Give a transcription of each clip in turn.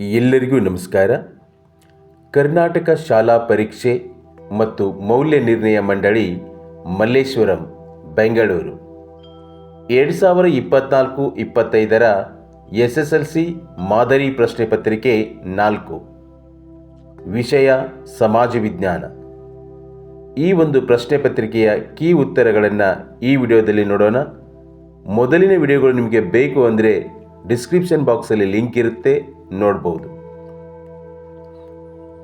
ಎಲ್ಲರಿಗೂ ನಮಸ್ಕಾರ. ಕರ್ನಾಟಕ ಶಾಲಾ ಪರೀಕ್ಷೆ ಮತ್ತು ಮೌಲ್ಯ ನಿರ್ಣಯ ಮಂಡಳಿ, ಮಲ್ಲೇಶ್ವರಂ, ಬೆಂಗಳೂರು. ಎರಡು ಸಾವಿರ ಇಪ್ಪತ್ನಾಲ್ಕು ಇಪ್ಪತ್ತೈದರ ಎಸ್ ಎಸ್ ಎಲ್ ಸಿ ಮಾದರಿ ಪ್ರಶ್ನೆ ಪತ್ರಿಕೆ ನಾಲ್ಕು. ವಿಷಯ ಸಮಾಜ ವಿಜ್ಞಾನ. ಈ ಒಂದು ಪ್ರಶ್ನೆ ಪತ್ರಿಕೆಯ ಕೀ ಉತ್ತರಗಳನ್ನು ಈ ವಿಡಿಯೋದಲ್ಲಿ ನೋಡೋಣ. ಮೊದಲಿನ ವಿಡಿಯೋಗಳು ನಿಮಗೆ ಬೇಕು ಅಂದರೆ ಡಿಸ್ಕ್ರಿಪ್ಷನ್ ಬಾಕ್ಸಲ್ಲಿ ಲಿಂಕ್ ಇರುತ್ತೆ. ನೋಡ್ಬೋದು.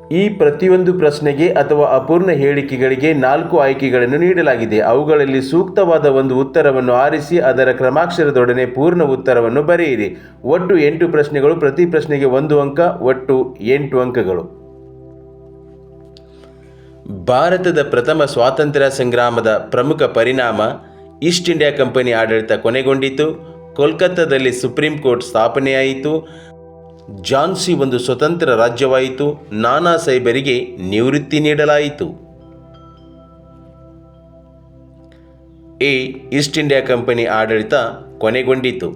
ಈ ಪ್ರತಿಯೊಂದು ಪ್ರಶ್ನೆಗೆ ಅಥವಾ ಅಪೂರ್ಣ ಹೇಳಿಕೆಗಳಿಗೆ ನಾಲ್ಕು ಆಯ್ಕೆಗಳನ್ನು ನೀಡಲಾಗಿದೆ. ಅವುಗಳಲ್ಲಿ ಸೂಕ್ತವಾದ ಒಂದು ಉತ್ತರವನ್ನು ಆರಿಸಿ, ಅದರ ಕ್ರಮಾಕ್ಷರದೊಡನೆ ಪೂರ್ಣ ಉತ್ತರವನ್ನು ಬರೆಯಿರಿ. ಒಟ್ಟು ಎಂಟು ಪ್ರಶ್ನೆಗಳು, ಪ್ರತಿ ಪ್ರಶ್ನೆಗೆ ಒಂದು ಅಂಕ, ಒಟ್ಟು ಎಂಟು ಅಂಕಗಳು. ಭಾರತದ ಪ್ರಥಮ ಸ್ವಾತಂತ್ರ್ಯ ಸಂಗ್ರಾಮದ ಪ್ರಮುಖ ಪರಿಣಾಮ ಈಸ್ಟ್ ಇಂಡಿಯಾ ಕಂಪನಿ ಆಡಳಿತ ಕೊನೆಗೊಂಡಿತು. ಕೋಲ್ಕತ್ತಾದಲ್ಲಿ ಸುಪ್ರೀಂ ಕೋರ್ಟ್ ಸ್ಥಾಪನೆಯಾಯಿತು. ಝಾನ್ಸಿ ಒಂದು ಸ್ವತಂತ್ರ ರಾಜ್ಯವಾಯಿತು. ನಾನಾ ಸಾಹೇಬರಿಗೆ ನಿವೃತ್ತಿ ನೀಡಲಾಯಿತು. ಎ, ಈಸ್ಟ್ ಇಂಡಿಯಾ ಕಂಪನಿ ಆಡಳಿತ ಕೊನೆಗೊಂಡಿತು.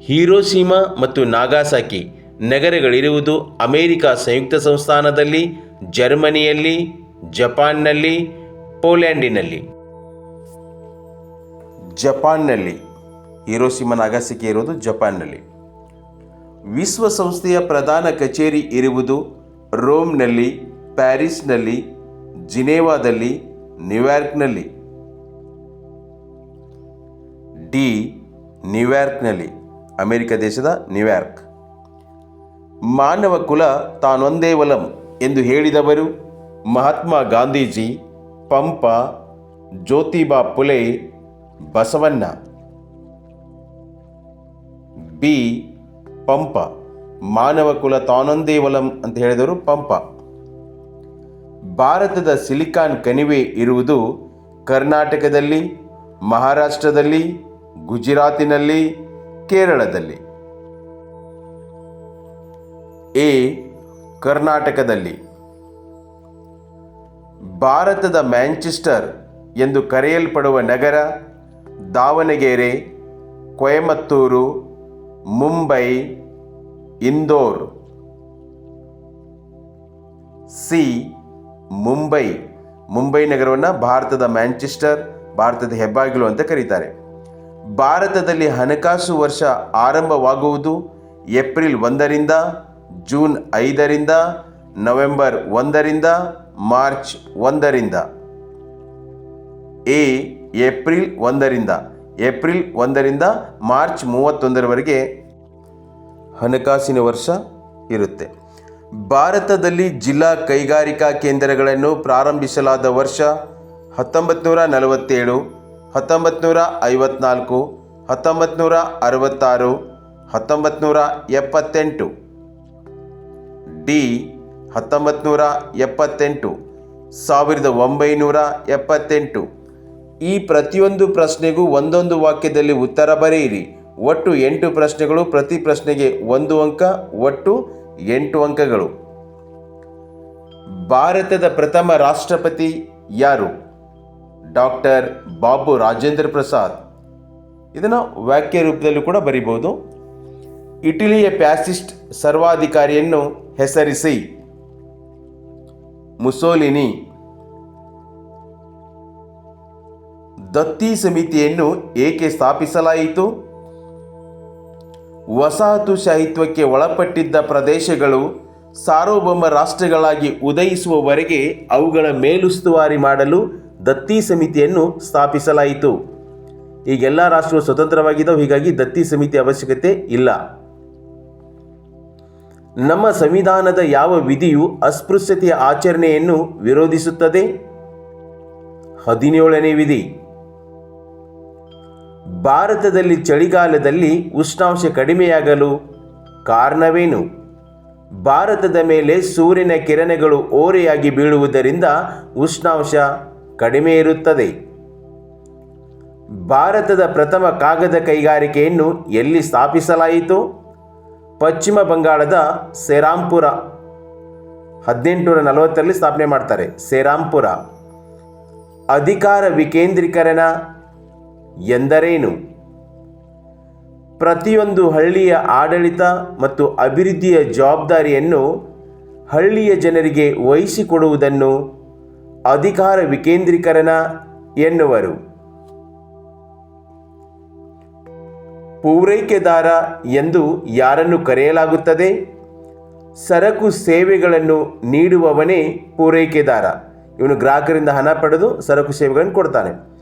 ಹೀರೋಸೀಮಾ ಮತ್ತು ನಾಗಾಸಾಕಿ ನಗರಗಳಿರುವುದು ಅಮೆರಿಕ ಸಂಯುಕ್ತ ಸಂಸ್ಥಾನದಲ್ಲಿ, ಜರ್ಮನಿಯಲ್ಲಿ, ಜಪಾನ್ನಲ್ಲಿ, ಪೋಲ್ಯಾಂಡಿನಲ್ಲಿ. ಜಪಾನ್ನಲ್ಲಿ ಹೀರೋಸೀಮಾ ನಾಗಾಸಾಕಿ ಇರುವುದು ಜಪಾನ್ನಲ್ಲಿ. ವಿಶ್ವಸಂಸ್ಥೆಯ ಪ್ರಧಾನ ಕಚೇರಿ ಇರುವುದು ರೋಮ್ನಲ್ಲಿ, ಪ್ಯಾರಿಸ್ನಲ್ಲಿ, ಜಿನೇವಾದಲ್ಲಿ, ನ್ಯೂಯಾರ್ಕ್ನಲ್ಲಿ. ಡಿ, ನ್ಯೂಯಾರ್ಕ್ನಲ್ಲಿ, ಅಮೆರಿಕ ದೇಶದ ನ್ಯೂಯಾರ್ಕ್. ಮಾನವ ಕುಲ ತಾನೊಂದೇ ವಲಂ ಎಂದು ಹೇಳಿದವರು ಮಹಾತ್ಮ ಗಾಂಧೀಜಿ, ಪಂಪ, ಜ್ಯೋತಿಬಾ ಪುಲೆ, ಬಸವಣ್ಣ. ಬಿ ಪಂಪ. ಮಾನವ ಕುಲ ತಾನೊಂದೇ ವಲಂ ಅಂತ ಹೇಳಿದವರು ಪಂಪ. ಭಾರತದ ಸಿಲಿಕಾನ್ ಕಣಿವೆ ಇರುವುದು ಕರ್ನಾಟಕದಲ್ಲಿ, ಮಹಾರಾಷ್ಟ್ರದಲ್ಲಿ, ಗುಜರಾತಿನಲ್ಲಿ, ಕೇರಳದಲ್ಲಿ. ಎ. ಕರ್ನಾಟಕದಲ್ಲಿ. ಭಾರತದ ಮ್ಯಾಂಚೆಸ್ಟರ್ ಎಂದು ಕರೆಯಲ್ಪಡುವ ನಗರ ದಾವಣಗೆರೆ, ಕೊಯಮತ್ತೂರು ಮುಂಬೈ, ಇಂದೋರ್. ಸಿ, ಮುಂಬೈ. ಮುಂಬೈ ನಗರವನ್ನು ಭಾರತದ ಮ್ಯಾಂಚೆಸ್ಟರ್, ಭಾರತದ ಹೆಬ್ಬಾಗಿಲು ಅಂತ ಕರೀತಾರೆ. ಭಾರತದಲ್ಲಿ ಹಣಕಾಸು ವರ್ಷ ಆರಂಭವಾಗುವುದು ಏಪ್ರಿಲ್ ಒಂದರಿಂದ ಜೂನ್ ಐದರಿಂದ, ನವೆಂಬರ್ ಒಂದರಿಂದ, ಮಾರ್ಚ್ ಒಂದರಿಂದ. ಎ, ಏಪ್ರಿಲ್ ಒಂದರಿಂದ. ಏಪ್ರಿಲ್ ಒಂದರಿಂದ ಮಾರ್ಚ್ ಮೂವತ್ತೊಂದರವರೆಗೆ ಹಣಕಾಸಿನ ವರ್ಷ ಇರುತ್ತೆ. ಭಾರತದಲ್ಲಿ ಜಿಲ್ಲಾ ಕೈಗಾರಿಕಾ ಕೇಂದ್ರಗಳನ್ನು ಪ್ರಾರಂಭಿಸಲಾದ ವರ್ಷ ಹತ್ತೊಂಬತ್ತು ನೂರ ನಲವತ್ತೇಳು ಹತ್ತೊಂಬತ್ತು ಐವತ್ನಾಲ್ಕು ಹತ್ತೊಂಬತ್ತು ಅರವತ್ತಾರು ಹತ್ತೊಂಬತ್ತು ನೂರ ಎಪ್ಪತ್ತೆಂಟು. ಡಿ ಹತ್ತೊಂಬತ್ತು ನೂರ ಎಪ್ಪತ್ತೆಂಟು, ಸಾವಿರದ ಒಂಬೈನೂರ ಎಪ್ಪತ್ತೆಂಟು. ಈ ಪ್ರತಿಯೊಂದು ಪ್ರಶ್ನೆಗೂ ಒಂದೊಂದು ವಾಕ್ಯದಲ್ಲಿ ಉತ್ತರ ಬರೆಯಿರಿ. ಒಟ್ಟು ಎಂಟು ಪ್ರಶ್ನೆಗಳು, ಪ್ರತಿ ಪ್ರಶ್ನೆಗೆ ಒಂದು ಅಂಕ, ಒಟ್ಟು ಎಂಟು ಅಂಕಗಳು. ಭಾರತದ ಪ್ರಥಮ ರಾಷ್ಟ್ರಪತಿ ಯಾರು? ಡಾಕ್ಟರ್ ಬಾಬು ರಾಜೇಂದ್ರ ಪ್ರಸಾದ್. ಇದನ್ನು ವಾಕ್ಯ ರೂಪದಲ್ಲಿ ಕೂಡ ಬರಿಬೋದು ಇಟಲಿಯ ಪ್ಯಾಸಿಸ್ಟ್ ಸರ್ವಾಧಿಕಾರಿಯನ್ನು ಹೆಸರಿಸಿ. ಮುಸೋಲಿನಿ. ದತ್ತಿ ಸಮಿತಿಯನ್ನು ಏಕೆ ಸ್ಥಾಪಿಸಲಾಯಿತು? ವಸಾಹತುಶಾಹಿತ್ವಕ್ಕೆ ಒಳಪಟ್ಟಿದ್ದ ಪ್ರದೇಶಗಳು ಸಾರ್ವಭೌಮ ರಾಷ್ಟ್ರಗಳಾಗಿ ಉದಯಿಸುವವರೆಗೆ ಅವುಗಳ ಮೇಲುಸ್ತುವಾರಿ ಮಾಡಲು ದತ್ತಿ ಸಮಿತಿಯನ್ನು ಸ್ಥಾಪಿಸಲಾಯಿತು. ಈಗೆಲ್ಲ ರಾಷ್ಟ್ರಗಳು ಸ್ವತಂತ್ರವಾಗಿದ್ದವು, ಹೀಗಾಗಿ ದತ್ತಿ ಸಮಿತಿ ಅವಶ್ಯಕತೆ ಇಲ್ಲ. ನಮ್ಮ ಸಂವಿಧಾನದ ಯಾವ ವಿಧಿಯು ಅಸ್ಪೃಶ್ಯತೆಯ ಆಚರಣೆಯನ್ನು ವಿರೋಧಿಸುತ್ತದೆ? ಹದಿನೇಳನೇ ವಿಧಿ. ಭಾರತದಲ್ಲಿ ಚಳಿಗಾಲದಲ್ಲಿ ಉಷ್ಣಾಂಶ ಕಡಿಮೆಯಾಗಲು ಕಾರಣವೇನು? ಭಾರತದ ಮೇಲೆ ಸೂರ್ಯನ ಕಿರಣಗಳು ಓರೆಯಾಗಿ ಬೀಳುವುದರಿಂದ ಉಷ್ಣಾಂಶ ಕಡಿಮೆ ಇರುತ್ತದೆ. ಭಾರತದ ಪ್ರಥಮ ಕಾಗದ ಕೈಗಾರಿಕೆಯನ್ನು ಎಲ್ಲಿ ಸ್ಥಾಪಿಸಲಾಯಿತು? ಪಶ್ಚಿಮ ಬಂಗಾಳದ ಸೆರಾಂಪುರ. ಹದಿನೆಂಟುನೂರ ನಲವತ್ತರಲ್ಲಿ ಸ್ಥಾಪನೆ ಮಾಡ್ತಾರೆ ಸೆರಾಂಪುರ. ಅಧಿಕಾರ ವಿಕೇಂದ್ರೀಕರಣ ಎಂದರೇನು? ಪ್ರತಿಯೊಂದು ಹಳ್ಳಿಯ ಆಡಳಿತ ಮತ್ತು ಅಭಿವೃದ್ಧಿಯ ಜವಾಬ್ದಾರಿಯನ್ನು ಹಳ್ಳಿಯ ಜನರಿಗೆ ವಹಿಸಿಕೊಡುವುದನ್ನು ಅಧಿಕಾರ ವಿಕೇಂದ್ರೀಕರಣ ಎನ್ನುವರು. ಪೂರೈಕೆದಾರ ಎಂದು ಯಾರನ್ನು ಕರೆಯಲಾಗುತ್ತದೆ? ಸರಕು ಸೇವೆಗಳನ್ನು ನೀಡುವವನೇ ಪೂರೈಕೆದಾರ. ಇವನು ಗ್ರಾಹಕರಿಂದ ಹಣ ಪಡೆದು ಸರಕು ಸೇವೆಗಳನ್ನು ಕೊಡ್ತಾನೆ.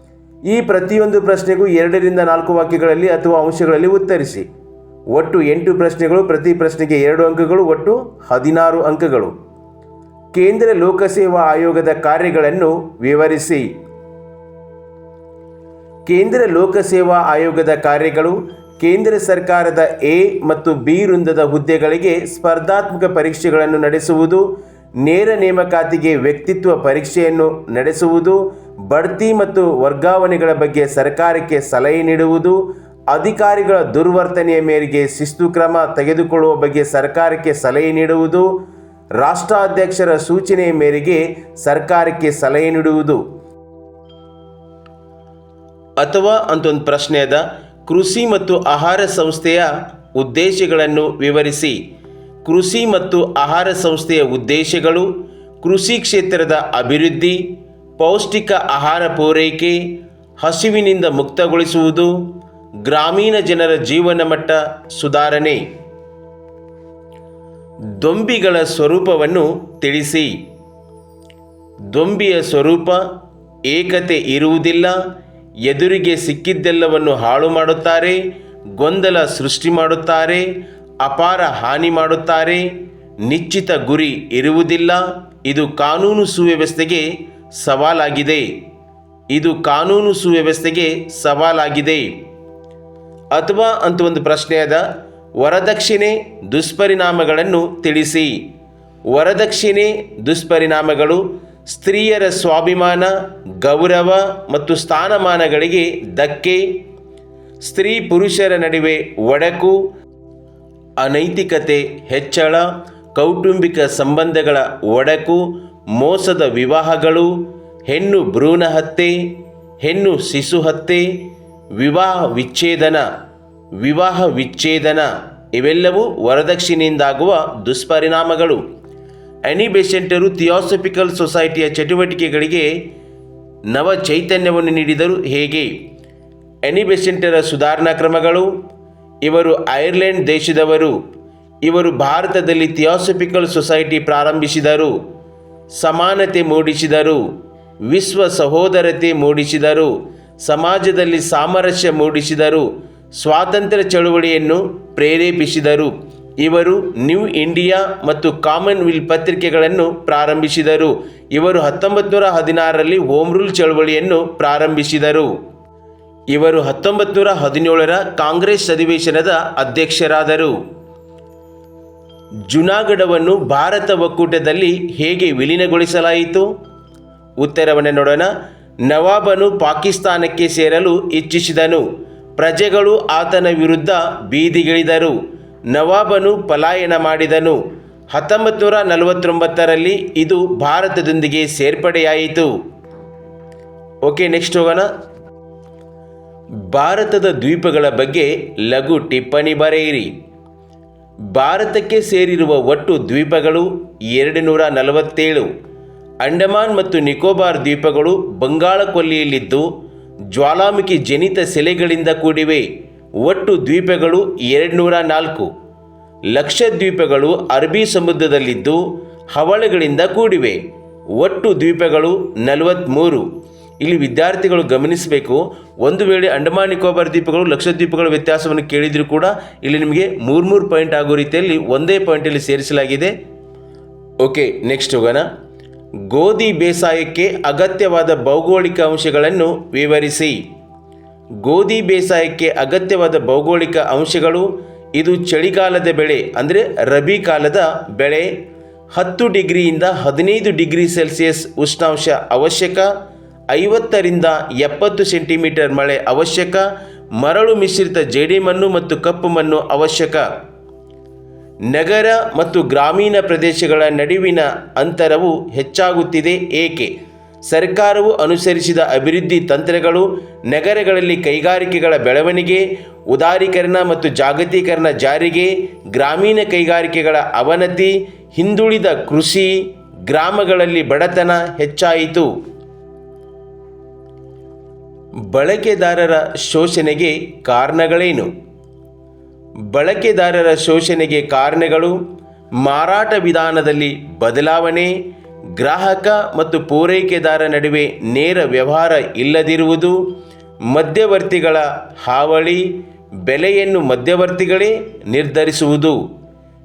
ಈ ಪ್ರತಿಯೊಂದು ಪ್ರಶ್ನೆಗೂ ಎರಡರಿಂದ ನಾಲ್ಕು ವಾಕ್ಯಗಳಲ್ಲಿ ಅಥವಾ ಅಂಶಗಳಲ್ಲಿ ಉತ್ತರಿಸಿ. ಒಟ್ಟು ಎಂಟು ಪ್ರಶ್ನೆಗಳು, ಪ್ರತಿ ಪ್ರಶ್ನೆಗೆ ಎರಡು ಅಂಕಗಳು, ಒಟ್ಟು ಹದಿನಾರು ಅಂಕಗಳು. ಕೇಂದ್ರ ಲೋಕಸೇವಾ ಆಯೋಗದ ಕಾರ್ಯಗಳನ್ನು ವಿವರಿಸಿ. ಕೇಂದ್ರ ಲೋಕಸೇವಾ ಆಯೋಗದ ಕಾರ್ಯಗಳು ಕೇಂದ್ರ ಸರ್ಕಾರದ ಎ ಮತ್ತು ಬಿ ವೃಂದದ ಹುದ್ದೆಗಳಿಗೆ ಸ್ಪರ್ಧಾತ್ಮಕ ಪರೀಕ್ಷೆಗಳನ್ನು ನಡೆಸುವುದು, ನೇರ ನೇಮಕಾತಿಗೆ ವ್ಯಕ್ತಿತ್ವ ಪರೀಕ್ಷೆಯನ್ನು ನಡೆಸುವುದು ಬಡ್ತಿ ಮತ್ತು ವರ್ಗಾವಣೆಗಳ ಬಗ್ಗೆ ಸರ್ಕಾರಕ್ಕೆ ಸಲಹೆ ನೀಡುವುದು, ಅಧಿಕಾರಿಗಳ ದುರ್ವರ್ತನೆಯ ಮೇರೆಗೆ ಶಿಸ್ತು ಕ್ರಮ ತೆಗೆದುಕೊಳ್ಳುವ ಬಗ್ಗೆ ಸರ್ಕಾರಕ್ಕೆ ಸಲಹೆ ನೀಡುವುದು, ರಾಷ್ಟ್ರಾಧ್ಯಕ್ಷರ ಸೂಚನೆಯ ಮೇರೆಗೆ ಸರ್ಕಾರಕ್ಕೆ ಸಲಹೆ ನೀಡುವುದು. ಅಥವಾ ಅಂತೊಂದು ಪ್ರಶ್ನೆ ಅದ, ಕೃಷಿ ಮತ್ತು ಆಹಾರ ಸಂಸ್ಥೆಯ ಉದ್ದೇಶಗಳನ್ನು ವಿವರಿಸಿ. ಕೃಷಿ ಮತ್ತು ಆಹಾರ ಸಂಸ್ಥೆಯ ಉದ್ದೇಶಗಳು, ಕೃಷಿ ಕ್ಷೇತ್ರದ ಅಭಿವೃದ್ಧಿ ಪೌಷ್ಟಿಕ ಆಹಾರ ಪೂರೈಕೆ, ಹಸಿವಿನಿಂದ ಮುಕ್ತಗೊಳಿಸುವುದು, ಗ್ರಾಮೀಣ ಜನರ ಜೀವನ ಮಟ್ಟ ಸುಧಾರಣೆ. ದೊಂಬಿಗಳ ಸ್ವರೂಪವನ್ನು ತಿಳಿಸಿ. ದೊಂಬಿಯ ಸ್ವರೂಪ ಏಕತೆ ಇರುವುದಿಲ್ಲ, ಎದುರಿಗೆ ಸಿಕ್ಕಿದ್ದೆಲ್ಲವನ್ನು ಹಾಳು ಮಾಡುತ್ತಾರೆ, ಗೊಂದಲ ಸೃಷ್ಟಿ ಮಾಡುತ್ತಾರೆ, ಅಪಾರ ಹಾನಿ ಮಾಡುತ್ತಾರೆ, ನಿಶ್ಚಿತ ಗುರಿ ಇರುವುದಿಲ್ಲ, ಇದು ಕಾನೂನು ಸುವ್ಯವಸ್ಥೆಗೆ ಸವಾಲಾಗಿದೆ. ಇದು ಕಾನೂನು ಸುವ್ಯವಸ್ಥೆಗೆ ಸವಾಲಾಗಿದೆ. ಅಥವಾ ಅಂತ ಒಂದು ಪ್ರಶ್ನೆಯಾದ ವರದಕ್ಷಿಣೆ ದುಷ್ಪರಿಣಾಮಗಳನ್ನು ತಿಳಿಸಿ. ವರದಕ್ಷಿಣೆ ದುಷ್ಪರಿಣಾಮಗಳು ಸ್ತ್ರೀಯರ ಸ್ವಾಭಿಮಾನ, ಗೌರವ ಮತ್ತು ಸ್ಥಾನಮಾನಗಳಿಗೆ ಧಕ್ಕೆ. ಸ್ತ್ರೀ ಪುರುಷರ ನಡುವೆ ಒಡಕು, ಅನೈತಿಕತೆ ಹೆಚ್ಚಳ, ಕೌಟುಂಬಿಕ ಸಂಬಂಧಗಳ ಒಡಕು ಮೋಸದ ವಿವಾಹಗಳು, ಹೆಣ್ಣು ಭ್ರೂಣ ಹತ್ಯೆ, ಹೆಣ್ಣು ಶಿಶು ಹತ್ಯೆ, ವಿವಾಹ ವಿಚ್ಛೇದನ ವಿವಾಹ ವಿಚ್ಛೇದನ ಇವೆಲ್ಲವೂ ವರದಕ್ಷಿಣೆಯಿಂದಾಗುವ ದುಷ್ಪರಿಣಾಮಗಳು. ಅನಿ ಬೆಸೆಂಟರು ಥಿಯಾಸಫಿಕಲ್ ಸೊಸೈಟಿಯ ಚಟುವಟಿಕೆಗಳಿಗೆ ನವ ಚೈತನ್ಯವನ್ನು ನೀಡಿದರು. ಹೇಗೆ? ಅನಿಬೆಸೆಂಟರ ಸುಧಾರಣಾ ಕ್ರಮಗಳು, ಇವರು ಐರ್ಲೆಂಡ್ ದೇಶದವರು, ಇವರು ಭಾರತದಲ್ಲಿ ಥಿಯಾಸಫಿಕಲ್ ಸೊಸೈಟಿ ಪ್ರಾರಂಭಿಸಿದರು. ಸಮಾನತೆ ಮೂಡಿಸಿದರು. ವಿಶ್ವ ಸಹೋದರತೆ ಮೂಡಿಸಿದರು. ಸಮಾಜದಲ್ಲಿ ಸಾಮರಸ್ಯ ಮೂಡಿಸಿದರು. ಸ್ವಾತಂತ್ರ್ಯ ಚಳುವಳಿಯನ್ನು ಪ್ರೇರೇಪಿಸಿದರು. ಇವರು ನ್ಯೂ ಇಂಡಿಯಾ ಮತ್ತು ಕಾಮನ್ವೆಲ್ತ್ ಪತ್ರಿಕೆಗಳನ್ನು ಪ್ರಾರಂಭಿಸಿದರು. ಇವರು ಹತ್ತೊಂಬತ್ತು ನೂರ ಹದಿನಾರರಲ್ಲಿ ಹೋಮ್ ರೂಲ್ ಚಳುವಳಿಯನ್ನು ಪ್ರಾರಂಭಿಸಿದರು. ಇವರು ಹತ್ತೊಂಬತ್ತು ನೂರ ಹದಿನೇಳರ ಕಾಂಗ್ರೆಸ್ ಅಧಿವೇಶನದ ಅಧ್ಯಕ್ಷರಾದರು. ಜುನಾಗಢವನ್ನು ಭಾರತ ಒಕ್ಕೂಟದಲ್ಲಿ ಹೇಗೆ ವಿಲೀನಗೊಳಿಸಲಾಯಿತು? ಉತ್ತರವನ್ನು ನೋಡೋಣ. ನವಾಬನು ಪಾಕಿಸ್ತಾನಕ್ಕೆ ಸೇರಲು ಇಚ್ಛಿಸಿದನು. ಪ್ರಜೆಗಳು ಆತನ ವಿರುದ್ಧ ಬೀದಿಗಿಳಿದರು. ನವಾಬನು ಪಲಾಯನ ಮಾಡಿದನು. ಹತ್ತೊಂಬತ್ತು ನೂರ ನಲವತ್ತೊಂಬತ್ತರಲ್ಲಿ ಇದು ಭಾರತದೊಂದಿಗೆ ಸೇರ್ಪಡೆಯಾಯಿತು. ಓಕೆ, ನೆಕ್ಸ್ಟ್ ಹೋಗೋಣ. ಭಾರತದ ದ್ವೀಪಗಳ ಬಗ್ಗೆ ಲಘು ಟಿಪ್ಪಣಿ ಬರೆಯಿರಿ. ಭಾರತಕ್ಕೆ ಸೇರಿರುವ ಒಟ್ಟು ದ್ವೀಪಗಳು ಎರಡು ನೂರ ನಲವತ್ತೇಳು ಅಂಡಮಾನ್ ಮತ್ತು ನಿಕೋಬಾರ್ ದ್ವೀಪಗಳು ಬಂಗಾಳ ಕೊಲ್ಲಿಯಲ್ಲಿದ್ದು ಜ್ವಾಲಾಮುಖಿ ಜನಿತ ಸೆಲೆಗಳಿಂದ ಕೂಡಿವೆ. ಒಟ್ಟು ದ್ವೀಪಗಳು ಎರಡು ನೂರ ನಾಲ್ಕು ಲಕ್ಷದ್ವೀಪಗಳು ಅರಬ್ಬಿ ಸಮುದ್ರದಲ್ಲಿದ್ದು ಹವಳಗಳಿಂದ ಕೂಡಿವೆ. ಒಟ್ಟು ದ್ವೀಪಗಳು ನಲವತ್ತ್ಮೂರು ಇಲ್ಲಿ ವಿದ್ಯಾರ್ಥಿಗಳು ಗಮನಿಸಬೇಕು. ಒಂದು ವೇಳೆ ಅಂಡಮಾನ್ ನಿಕೋಬಾರ್ ದ್ವೀಪಗಳು ಲಕ್ಷದ್ವೀಪಗಳ ವ್ಯತ್ಯಾಸವನ್ನು ಕೇಳಿದರೂ ಕೂಡ ಇಲ್ಲಿ ನಿಮಗೆ ಮೂರು ಮೂರು ಪಾಯಿಂಟ್ ಆಗೋ ರೀತಿಯಲ್ಲಿ ಒಂದೇ ಪಾಯಿಂಟಲ್ಲಿ ಸೇರಿಸಲಾಗಿದೆ. ಓಕೆ, ನೆಕ್ಸ್ಟ್ ಹೋಗೋಣ. ಗೋಧಿ ಬೇಸಾಯಕ್ಕೆ ಅಗತ್ಯವಾದ ಭೌಗೋಳಿಕ ಅಂಶಗಳನ್ನು ವಿವರಿಸಿ. ಗೋಧಿ ಬೇಸಾಯಕ್ಕೆ ಅಗತ್ಯವಾದ ಭೌಗೋಳಿಕ ಅಂಶಗಳು ಇದು ಚಳಿಗಾಲದ ಬೆಳೆ, ಅಂದರೆ ರಬಿ ಕಾಲದ ಬೆಳೆ. ಹತ್ತು ಡಿಗ್ರಿಯಿಂದ ಹದಿನೈದು ಡಿಗ್ರಿ ಸೆಲ್ಸಿಯಸ್ ಉಷ್ಣಾಂಶ ಅವಶ್ಯಕ. ಐವತ್ತರಿಂದ ಎಪ್ಪತ್ತು ಸೆಂಟಿಮೀಟರ್ ಮಳೆ ಅವಶ್ಯಕ, ಮರಳು ಮಿಶ್ರಿತ ಜೇಡಿಮಣ್ಣು ಮತ್ತು ಕಪ್ಪು ಮಣ್ಣು ಅವಶ್ಯಕ. ನಗರ ಮತ್ತು ಗ್ರಾಮೀಣ ಪ್ರದೇಶಗಳ ನಡುವಿನ ಅಂತರವು ಹೆಚ್ಚಾಗುತ್ತಿದೆ ಏಕೆ? ಸರ್ಕಾರವು ಅನುಸರಿಸಿದ ಅಭಿವೃದ್ಧಿ ತಂತ್ರಗಳು, ನಗರಗಳಲ್ಲಿ ಕೈಗಾರಿಕೆಗಳ ಬೆಳವಣಿಗೆ, ಉದಾರೀಕರಣ ಮತ್ತು ಜಾಗತೀಕರಣ ಜಾರಿಗೆ, ಗ್ರಾಮೀಣ ಕೈಗಾರಿಕೆಗಳ ಅವನತಿ, ಹಿಂದುಳಿದ ಕೃಷಿ, ಗ್ರಾಮಗಳಲ್ಲಿ ಬಡತನ ಹೆಚ್ಚಾಯಿತು. ಬಳಕೆದಾರರ ಶೋಷಣೆಗೆ ಕಾರಣಗಳೇನು? ಬಳಕೆದಾರರ ಶೋಷಣೆಗೆ ಕಾರಣಗಳು ಮಾರಾಟ ವಿಧಾನದಲ್ಲಿ ಬದಲಾವಣೆ, ಗ್ರಾಹಕ ಮತ್ತು ಪೂರೈಕೆದಾರ ನಡುವೆ ನೇರ ವ್ಯವಹಾರ ಇಲ್ಲದಿರುವುದು, ಮಧ್ಯವರ್ತಿಗಳ ಹಾವಳಿ, ಬೆಲೆಯನ್ನು ಮಧ್ಯವರ್ತಿಗಳೇ ನಿರ್ಧರಿಸುವುದು,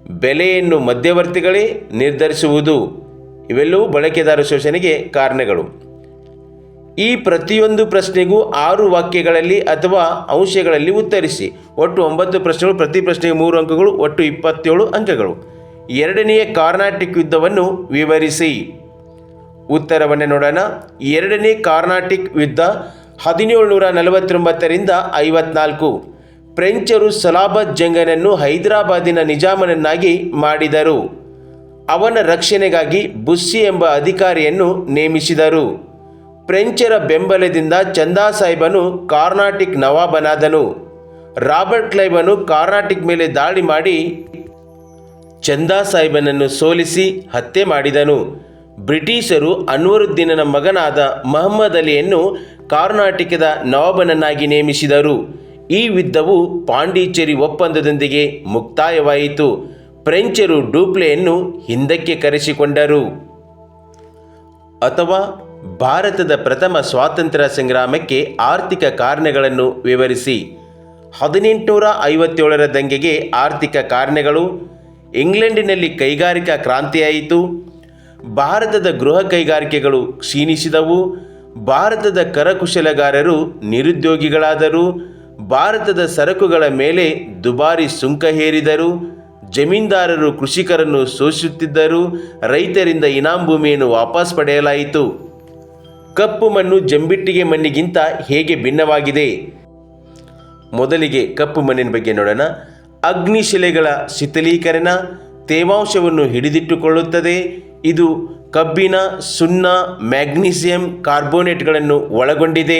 ಬೆಲೆಯನ್ನು ಮಧ್ಯವರ್ತಿಗಳೇ ನಿರ್ಧರಿಸುವುದು, ಇವೆಲ್ಲವೂ ಬಳಕೆದಾರ ಶೋಷಣೆಗೆ ಕಾರಣಗಳು. ಈ ಪ್ರತಿಯೊಂದು ಪ್ರಶ್ನೆಗೂ ಆರು ವಾಕ್ಯಗಳಲ್ಲಿ ಅಥವಾ ಅಂಶಗಳಲ್ಲಿ ಉತ್ತರಿಸಿ. ಒಟ್ಟು ಒಂಬತ್ತು ಪ್ರಶ್ನೆಗಳು, ಪ್ರತಿ ಪ್ರಶ್ನೆಗೆ ಮೂರು ಅಂಕಗಳು, ಒಟ್ಟು ಇಪ್ಪತ್ತೇಳು ಅಂಕಗಳು. ಎರಡನೆಯ ಕಾರ್ನಾಟಿಕ್ ಯುದ್ಧವನ್ನು ವಿವರಿಸಿ. ಉತ್ತರವನ್ನು ನೋಡೋಣ. ಎರಡನೇ ಕಾರ್ನಾಟಿಕ್ ಯುದ್ಧ ಹದಿನೇಳುನೂರ ನಲವತ್ತೊಂಬತ್ತರಿಂದ ಐವತ್ನಾಲ್ಕು. ಫ್ರೆಂಚರು ಸಲಾಬತ್ ಜಂಗನನ್ನು ಹೈದರಾಬಾದಿನ ನಿಜಾಮನನ್ನಾಗಿ ಮಾಡಿದರು. ಅವನ ರಕ್ಷಣೆಗಾಗಿ ಬುಸ್ಸಿ ಎಂಬ ಅಧಿಕಾರಿಯನ್ನು ನೇಮಿಸಿದರು. ಫ್ರೆಂಚರ ಬೆಂಬಲದಿಂದ ಚಂದಾ ಸಾಹೇಬನು ಕಾರ್ನಾಟಿಕ್ ನವಾಬನಾದನು. ರಾಬರ್ಟ್ ಕ್ಲೈಬನು ಕಾರ್ನಾಟಿಕ್ ಮೇಲೆ ದಾಳಿ ಮಾಡಿ ಚಂದಾ ಸಾಹೇಬನನ್ನು ಸೋಲಿಸಿ ಹತ್ಯೆ ಮಾಡಿದನು. ಬ್ರಿಟಿಷರು ಅನ್ವರುದ್ದೀನನ ಮಗನಾದ ಮಹಮ್ಮದ್ ಅಲಿಯನ್ನು ಕಾರ್ನಾಟಿಕದ ನವಾಬನನ್ನಾಗಿ ನೇಮಿಸಿದರು. ಈ ಯುದ್ಧವು ಪಾಂಡಿಚೇರಿ ಒಪ್ಪಂದದೊಂದಿಗೆ ಮುಕ್ತಾಯವಾಯಿತು. ಫ್ರೆಂಚರು ಡೂಪ್ಲೆಯನ್ನು ಹಿಂದಕ್ಕೆ ಕರೆಸಿಕೊಂಡರು. ಅಥವಾ ಭಾರತದ ಪ್ರಥಮ ಸ್ವಾತಂತ್ರ್ಯ ಸಂಗ್ರಾಮಕ್ಕೆ ಆರ್ಥಿಕ ಕಾರಣಗಳನ್ನು ವಿವರಿಸಿ. ಹದಿನೆಂಟುನೂರ ಐವತ್ತೇಳರ ದಂಗೆಗೆ ಆರ್ಥಿಕ ಕಾರಣಗಳು, ಇಂಗ್ಲೆಂಡಿನಲ್ಲಿ ಕೈಗಾರಿಕಾ ಕ್ರಾಂತಿಯಾಯಿತು ಭಾರತದ ಗೃಹ ಕೈಗಾರಿಕೆಗಳು ಕ್ಷೀಣಿಸಿದವು, ಭಾರತದ ಕರಕುಶಲಗಾರರು ನಿರುದ್ಯೋಗಿಗಳಾದರು, ಭಾರತದ ಸರಕುಗಳ ಮೇಲೆ ದುಬಾರಿ ಸುಂಕ ಹೇರಿದರು, ಜಮೀನ್ದಾರರು ಕೃಷಿಕರನ್ನು ಶೋಷಿಸುತ್ತಿದ್ದರು, ರೈತರಿಂದ ಇನಾಂ ಭೂಮಿಯನ್ನು ವಾಪಸ್ ಪಡೆಯಲಾಯಿತು. ಕಪ್ಪು ಮಣ್ಣು ಜಂಬಿಟ್ಟಿಗೆ ಮಣ್ಣಿಗಿಂತ ಹೇಗೆ ಭಿನ್ನವಾಗಿದೆ? ಮೊದಲಿಗೆ ಕಪ್ಪು ಮಣ್ಣಿನ ಬಗ್ಗೆ ನೋಡೋಣ. ಅಗ್ನಿಶಿಲೆಗಳ ಶಿಥಲೀಕರಣ ತೇವಾಂಶವನ್ನು ಹಿಡಿದಿಟ್ಟುಕೊಳ್ಳುತ್ತದೆ. ಇದು ಕಬ್ಬಿನ, ಸುಣ್ಣ, ಮ್ಯಾಗ್ನೀಸಿಯಂ ಕಾರ್ಬೋನೇಟ್ಗಳನ್ನು ಒಳಗೊಂಡಿದೆ.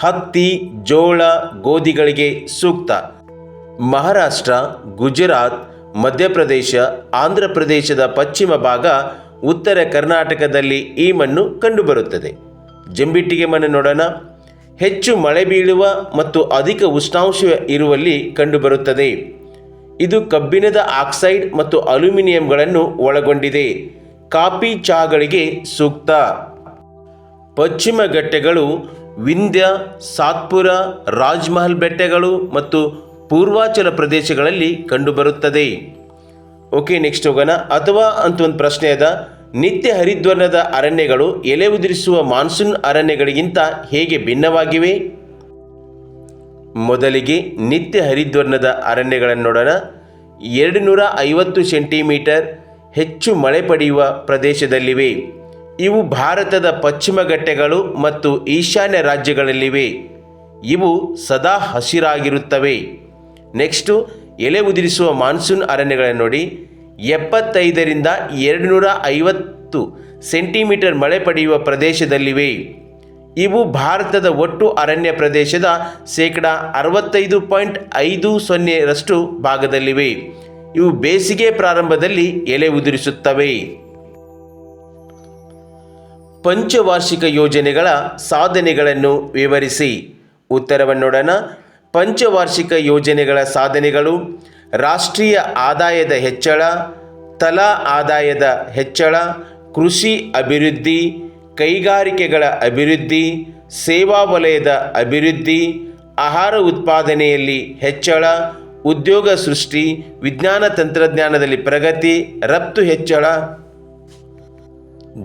ಹತ್ತಿ, ಜೋಳ, ಗೋಧಿಗಳಿಗೆ ಸೂಕ್ತ. ಮಹಾರಾಷ್ಟ್ರ, ಗುಜರಾತ್, ಮಧ್ಯಪ್ರದೇಶ ಆಂಧ್ರ ಪ್ರದೇಶದ ಪಶ್ಚಿಮ ಭಾಗ, ಉತ್ತರ ಕರ್ನಾಟಕದಲ್ಲಿ ಈ ಮಣ್ಣು ಕಂಡುಬರುತ್ತದೆ. ಜಂಬಿಟ್ಟಿಗೆ ಮನೆ ನೋಡೋಣ. ಹೆಚ್ಚು ಮಳೆ ಬೀಳುವ ಮತ್ತು ಅಧಿಕ ಉಷ್ಣಾಂಶ ಇರುವಲ್ಲಿ ಕಂಡುಬರುತ್ತದೆ. ಇದು ಕಬ್ಬಿಣದ ಆಕ್ಸೈಡ್ ಮತ್ತು ಅಲ್ಯೂಮಿನಿಯಂಗಳನ್ನು ಒಳಗೊಂಡಿದೆ. ಕಾಫಿ ಚಹಾಗಳಿಗೆ ಸೂಕ್ತ. ಪಶ್ಚಿಮ ಘಟ್ಟಗಳು ವಿಂಧ್ಯ, ಸಾತ್ಪುರ, ರಾಜ್ಮಹಲ್ ಬೆಟ್ಟಗಳು ಮತ್ತು ಪೂರ್ವಾಚಲ ಪ್ರದೇಶಗಳಲ್ಲಿ ಕಂಡುಬರುತ್ತದೆ. ಓಕೆ, ನೆಕ್ಸ್ಟ್ ಹೋಗೋಣ. ಅಥವಾ ಅಂತ ಒಂದು ಪ್ರಶ್ನೆ ಅದ. ನಿತ್ಯ ಹರಿದ್ವರ್ಣದ ಅರಣ್ಯಗಳು ಎಲೆ ಉದುರಿಸುವ ಮಾನ್ಸೂನ್ ಅರಣ್ಯಗಳಿಗಿಂತ ಹೇಗೆ ಭಿನ್ನವಾಗಿವೆ? ಮೊದಲಿಗೆ ನಿತ್ಯ ಹರಿದ್ವರ್ಣದ ಅರಣ್ಯಗಳನ್ನು ನೋಡೋಣ ಎರಡು ನೂರ ಐವತ್ತು ಸೆಂಟಿಮೀಟರ್ ಹೆಚ್ಚು ಮಳೆ ಪಡೆಯುವ ಪ್ರದೇಶದಲ್ಲಿವೆ. ಇವು ಭಾರತದ ಪಶ್ಚಿಮ ಘಟ್ಟಗಳು ಮತ್ತು ಈಶಾನ್ಯ ರಾಜ್ಯಗಳಲ್ಲಿವೆ. ಇವು ಸದಾ ಹಸಿರಾಗಿರುತ್ತವೆ. ನೆಕ್ಸ್ಟು ಎಲೆ ಉದುರಿಸುವ ಮಾನ್ಸೂನ್ ಅರಣ್ಯಗಳನ್ನು ನೋಡಿ ಎಪ್ಪತ್ತೈದರಿಂದ ಎರಡು ನೂರ ಐವತ್ತು ಸೆಂಟಿಮೀಟರ್ ಮಳೆ ಪಡೆಯುವ ಪ್ರದೇಶದಲ್ಲಿವೆ. ಇವು ಭಾರತದ ಒಟ್ಟು ಅರಣ್ಯ ಪ್ರದೇಶದ ಶೇಕಡ ಅರವತ್ತೈದು ಪಾಯಿಂಟ್ ಐದು ಸೊನ್ನೆರಷ್ಟು ಭಾಗದಲ್ಲಿವೆ. ಇವು ಬೇಸಿಗೆ ಪ್ರಾರಂಭದಲ್ಲಿ ಎಲೆ ಉದುರಿಸುತ್ತವೆ. ಪಂಚವಾರ್ಷಿಕ ಯೋಜನೆಗಳ ಸಾಧನೆಗಳನ್ನು ವಿವರಿಸಿ. ಉತ್ತರವನ್ನೊಡನ, ಪಂಚವಾರ್ಷಿಕ ಯೋಜನೆಗಳ ಸಾಧನೆಗಳು ರಾಷ್ಟ್ರೀಯ ಆದಾಯದ ಹೆಚ್ಚಳ, ತಲಾ ಆದಾಯದ ಹೆಚ್ಚಳ, ಕೃಷಿ ಅಭಿವೃದ್ಧಿ, ಕೈಗಾರಿಕೆಗಳ ಅಭಿವೃದ್ಧಿ, ಸೇವಾ ವಲಯದ ಅಭಿವೃದ್ಧಿ, ಆಹಾರ ಉತ್ಪಾದನೆಯಲ್ಲಿ ಹೆಚ್ಚಳ, ಉದ್ಯೋಗ ಸೃಷ್ಟಿ, ವಿಜ್ಞಾನ ತಂತ್ರಜ್ಞಾನದಲ್ಲಿ ಪ್ರಗತಿ, ರಫ್ತು ಹೆಚ್ಚಳ,